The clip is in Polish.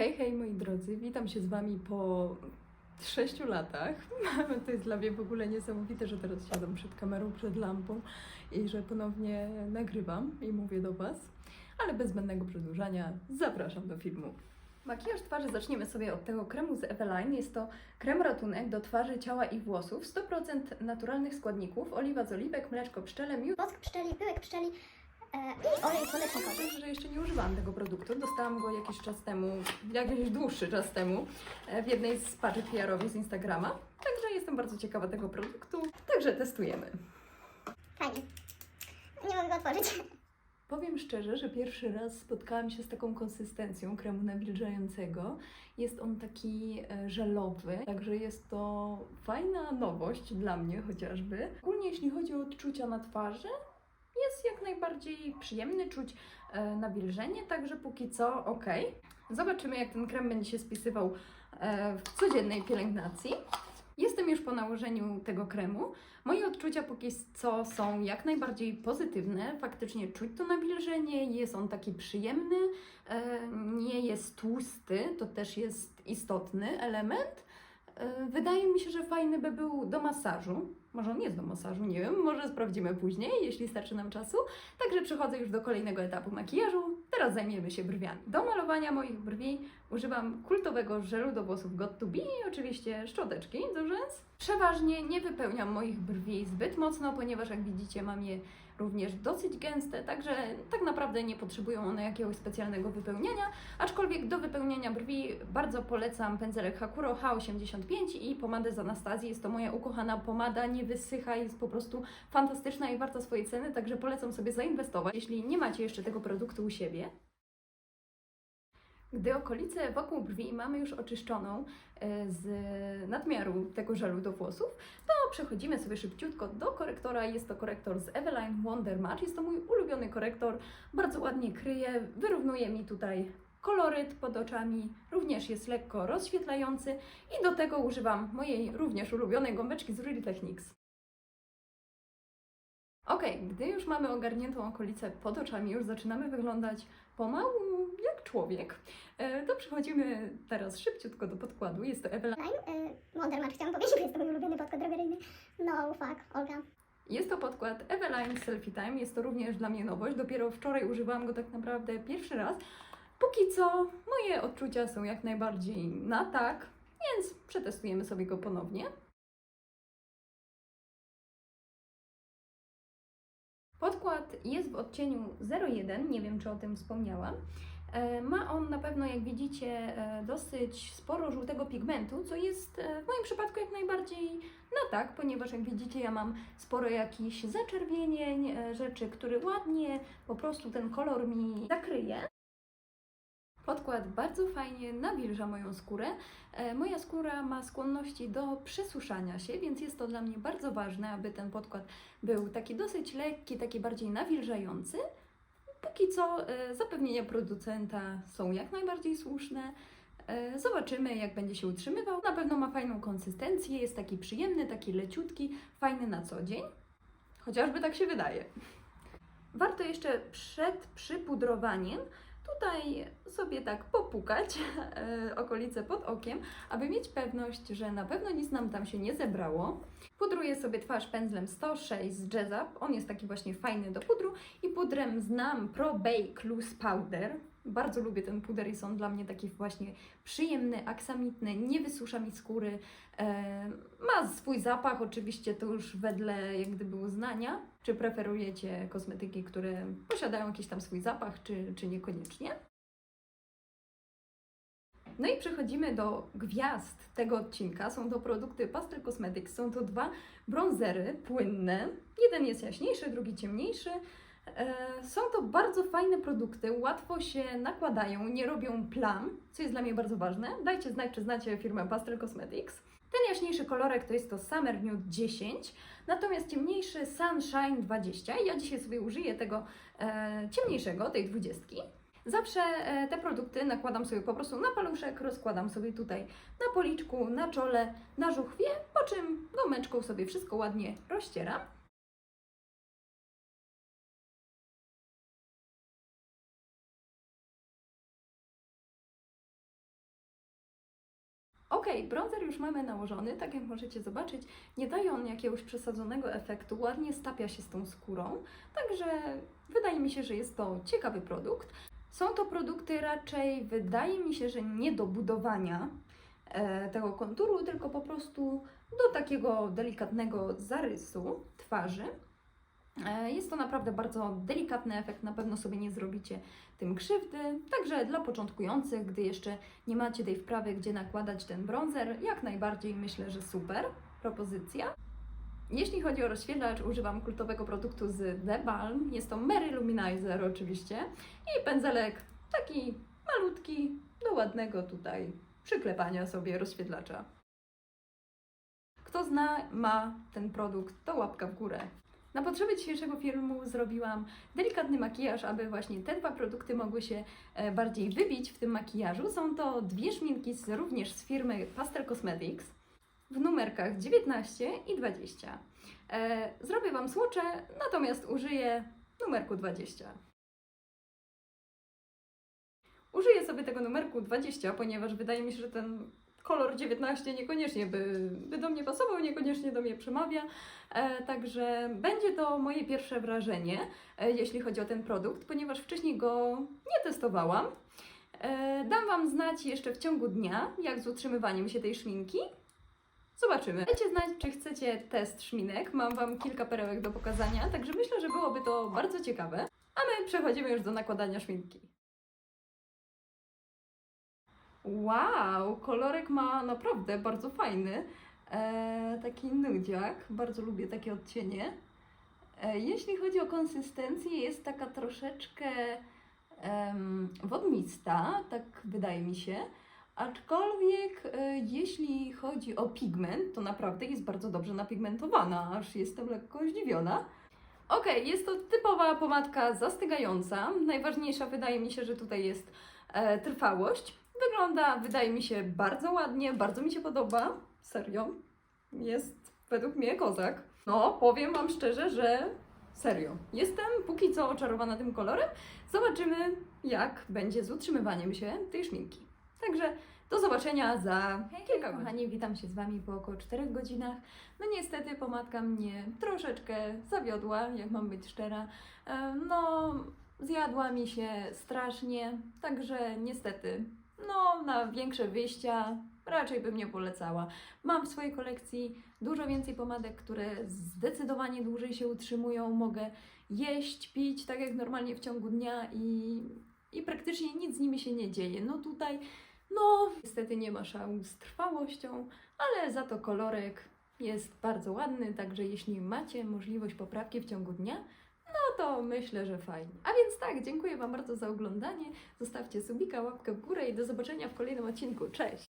Hej, hej moi drodzy, witam się z Wami po 6 latach. To jest dla mnie w ogóle niesamowite, że teraz siadam przed kamerą, przed lampą i że ponownie nagrywam i mówię do Was. Ale bez zbędnego przedłużania zapraszam do filmu. Makijaż twarzy zaczniemy sobie od tego kremu z Eveline. Jest to krem ratunek do twarzy, ciała i włosów. 100% naturalnych składników, oliwa z oliwek, mleczko pszczele, miód wosk pszczeli, pyłek pszczeli i olej słoneczny kozy. Powiem, że jeszcze nie używałam tego produktu. Dostałam go jakiś czas temu, jakiś dłuższy czas temu, e, w jednej z paczek PR-owych z Instagrama. Także jestem bardzo ciekawa tego produktu. Także testujemy. Fajnie. Nie mogę go otworzyć. Powiem szczerze, że pierwszy raz spotkałam się z taką konsystencją kremu nawilżającego. Jest on taki e, żelowy, także jest to fajna nowość dla mnie chociażby. Ogólnie jeśli chodzi o odczucia na twarzy, jest jak najbardziej przyjemny, czuć e, nawilżenie, także póki co ok. Zobaczymy jak ten krem będzie się spisywał e, w codziennej pielęgnacji. Jestem już po nałożeniu tego kremu. Moje odczucia póki co są jak najbardziej pozytywne. Faktycznie czuć to nawilżenie, jest on taki przyjemny, e, nie jest tłusty, to też jest istotny element. E, Wydaje mi się, że fajny by był do masażu. Może on jest do masażu, nie wiem, może sprawdzimy później, jeśli starczy nam czasu. Także przechodzę już do kolejnego etapu makijażu. Teraz zajmiemy się brwiami. Do malowania moich brwi używam kultowego żelu do włosów Got to Be i oczywiście szczoteczki do rzęs. Przeważnie nie wypełniam moich brwi zbyt mocno, ponieważ jak widzicie mam je również dosyć gęste, także tak naprawdę nie potrzebują one jakiegoś specjalnego wypełniania, aczkolwiek do wypełniania brwi bardzo polecam pędzelek Hakuro H85 i pomadę z Anastazji. Jest to moja ukochana pomada, nie wysycha, jest po prostu fantastyczna i warta swojej ceny, także polecam sobie zainwestować, jeśli nie macie jeszcze tego produktu u siebie. Gdy okolicę wokół brwi mamy już oczyszczoną e, z nadmiaru tego żelu do włosów, to przechodzimy sobie szybciutko do korektora. Jest to korektor z Eveline Wonder Match. Jest to mój ulubiony korektor. Bardzo ładnie kryje, wyrównuje mi tutaj koloryt pod oczami. Również jest lekko rozświetlający i do tego używam mojej również ulubionej gąbeczki z Real Techniques. Ok, gdy już mamy ogarniętą okolicę pod oczami, już zaczynamy wyglądać pomału jak człowiek, e, to przechodzimy teraz szybciutko do podkładu. Jest to Eveline. Line, e, Wondermark chciałam powiedzieć, że jest to mój ulubiony podkład drogeryjny. No fuck, Olga. Jest to podkład Eveline Selfie Time. Jest to również dla mnie nowość. Dopiero wczoraj używałam go tak naprawdę pierwszy raz. Póki co moje odczucia są jak najbardziej na tak, więc przetestujemy sobie go ponownie. Podkład jest w odcieniu 01, nie wiem czy o tym wspomniałam. E, Ma on na pewno, jak widzicie, e, dosyć sporo żółtego pigmentu, co jest e, w moim przypadku jak najbardziej na tak, ponieważ jak widzicie, ja mam sporo jakichś zaczerwienień, rzeczy, które ładnie po prostu ten kolor mi zakryje. Podkład bardzo fajnie nawilża moją skórę. E, Moja skóra ma skłonności do przesuszania się, więc jest to dla mnie bardzo ważne, aby ten podkład był taki dosyć lekki, taki bardziej nawilżający. Póki co e, zapewnienia producenta są jak najbardziej słuszne. E, Zobaczymy, jak będzie się utrzymywał. Na pewno ma fajną konsystencję, jest taki przyjemny, taki leciutki, fajny na co dzień. Chociażby tak się wydaje. Warto jeszcze przed przypudrowaniem tutaj sobie tak popukać e, okolice pod okiem, aby mieć pewność, że na pewno nic nam tam się nie zebrało. Pudruję sobie twarz pędzlem 106 z Jazz Up. On jest taki właśnie fajny do pudru i pudrem znam Pro Bake Loose Powder. Bardzo lubię ten puder, jest on dla mnie taki właśnie przyjemny, aksamitny, nie wysusza mi skóry. E, ma swój zapach, oczywiście to już wedle jak gdyby uznania. Czy preferujecie kosmetyki, które posiadają jakiś tam swój zapach, czy, czy niekoniecznie? No i przechodzimy do gwiazd tego odcinka. Są to produkty Pastel Cosmetics. Są to dwa bronzery płynne. Jeden jest jaśniejszy, drugi ciemniejszy. E, Są to bardzo fajne produkty, łatwo się nakładają, nie robią plam, co jest dla mnie bardzo ważne. Dajcie znać, czy znacie firmę Pastel Cosmetics. Ten jaśniejszy kolorek to jest to Summer Nude 10, natomiast ciemniejszy Sunshine 20. Ja dzisiaj sobie użyję tego e, ciemniejszego, tej 20. Zawsze e, te produkty nakładam sobie po prostu na paluszek, rozkładam sobie tutaj na policzku, na czole, na żuchwie, po czym gąbeczką sobie wszystko ładnie rozcieram. Ok, bronzer już mamy nałożony, tak jak możecie zobaczyć, nie daje on jakiegoś przesadzonego efektu, ładnie stapia się z tą skórą, także wydaje mi się, że jest to ciekawy produkt. Są to produkty raczej, wydaje mi się, że nie do budowania e, tego konturu, tylko po prostu do takiego delikatnego zarysu twarzy. E, Jest to naprawdę bardzo delikatny efekt, na pewno sobie nie zrobicie tym krzywdy. Także dla początkujących, gdy jeszcze nie macie tej wprawy, gdzie nakładać ten bronzer, jak najbardziej myślę, że super propozycja. Jeśli chodzi o rozświetlacz, używam kultowego produktu z The Balm. Jest to Mary Luminizer oczywiście i pędzelek taki malutki do ładnego tutaj przyklepania sobie rozświetlacza. Kto zna, ma ten produkt, to łapka w górę. Na potrzeby dzisiejszego filmu zrobiłam delikatny makijaż, aby właśnie te dwa produkty mogły się e, bardziej wybić w tym makijażu. Są to dwie szminki z, również z firmy Pastel Cosmetics w numerkach 19 i 20. E, zrobię Wam słocze, natomiast użyję numerku 20. Użyję sobie tego numerku 20, ponieważ wydaje mi się, że ten kolor 19 niekoniecznie by, by do mnie pasował, niekoniecznie do mnie przemawia. E, także będzie to moje pierwsze wrażenie, e, jeśli chodzi o ten produkt, ponieważ wcześniej go nie testowałam. E, dam Wam znać jeszcze w ciągu dnia, jak z utrzymywaniem się tej szminki. Zobaczymy. Dajcie znać, czy chcecie test szminek. Mam Wam kilka perełek do pokazania, także myślę, że byłoby to bardzo ciekawe. A my przechodzimy już do nakładania szminki. Wow, kolorek ma naprawdę bardzo fajny. E, taki nudziak. Bardzo lubię takie odcienie. E, jeśli chodzi o konsystencję, jest taka troszeczkę em, wodnista, tak wydaje mi się. Aczkolwiek e, jeśli chodzi o pigment, to naprawdę jest bardzo dobrze napigmentowana, aż jestem lekko zdziwiona. Okej, jest to typowa pomadka zastygająca. Najważniejsza wydaje mi się, że tutaj jest e, trwałość. Wygląda, wydaje mi się, bardzo ładnie, bardzo mi się podoba. Serio. Jest według mnie kozak. No, powiem Wam szczerze, że serio. Jestem póki co oczarowana tym kolorem. Zobaczymy, jak będzie z utrzymywaniem się tej szminki. Także do zobaczenia za kilka. Kochani, witam się z Wami po około 4 godzinach. No niestety pomadka mnie troszeczkę zawiodła, jak mam być szczera. E, No, zjadła mi się strasznie, także niestety, no na większe wyjścia raczej bym nie polecała. Mam w swojej kolekcji dużo więcej pomadek, które zdecydowanie dłużej się utrzymują. Mogę jeść, pić tak jak normalnie w ciągu dnia i, i praktycznie nic z nimi się nie dzieje. No tutaj, no niestety nie ma szału z trwałością, ale za to kolorek jest bardzo ładny, także jeśli macie możliwość poprawki w ciągu dnia, no to myślę, że fajnie. A więc tak, dziękuję Wam bardzo za oglądanie. Zostawcie subika, łapkę w górę i do zobaczenia w kolejnym odcinku. Cześć!